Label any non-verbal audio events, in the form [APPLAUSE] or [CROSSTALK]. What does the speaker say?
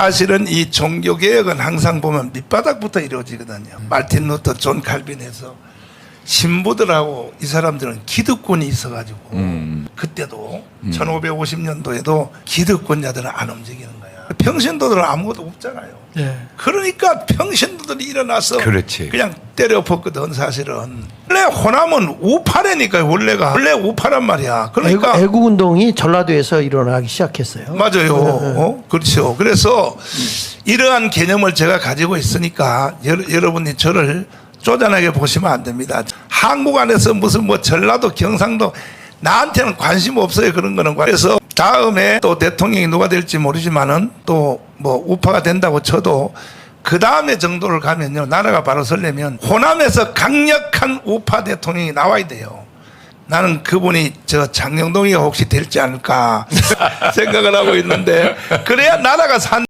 사실은 이 종교 개혁은 항상 보면 밑바닥부터 이루어지거든요. 마틴 루터, 존 칼빈에서 신부들하고 이 사람들은 기득권이 있어가지고 음. 그때도 1550년도에도 기득권자들은 안 움직이는 거야. 평신도들은 아무것도 없잖아요. 예. 그러니까 평신도들이 일어나서 그렇지. 그냥 때려 벗거든 사실은. 원래 호남은 우파라니까요 원래가 원래 우파란 말이야. 그러니까 애국, 애국 운동이 전라도에서 일어나기 시작했어요. 맞아요. 어? 그렇죠. 그래서 이러한 개념을 제가 가지고 있으니까 여, 여러분이 저를 쪼잔하게 보시면 안 됩니다. 한국 안에서 무슨 뭐 전라도 경상도 나한테는 관심 없어요 그런 거는 그래서 다음에 또 대통령이 누가 될지 모르지만은 또 뭐 우파가 된다고 쳐도 그 다음에 정도를 가면요 나라가 바로 설려면 호남에서 강력한 우파 대통령이 나와야 돼요. 나는 그분이 저 장영동이가 혹시 될지 않을까 [LAUGHS] 생각을 하고 있는데 그래야 나라가 산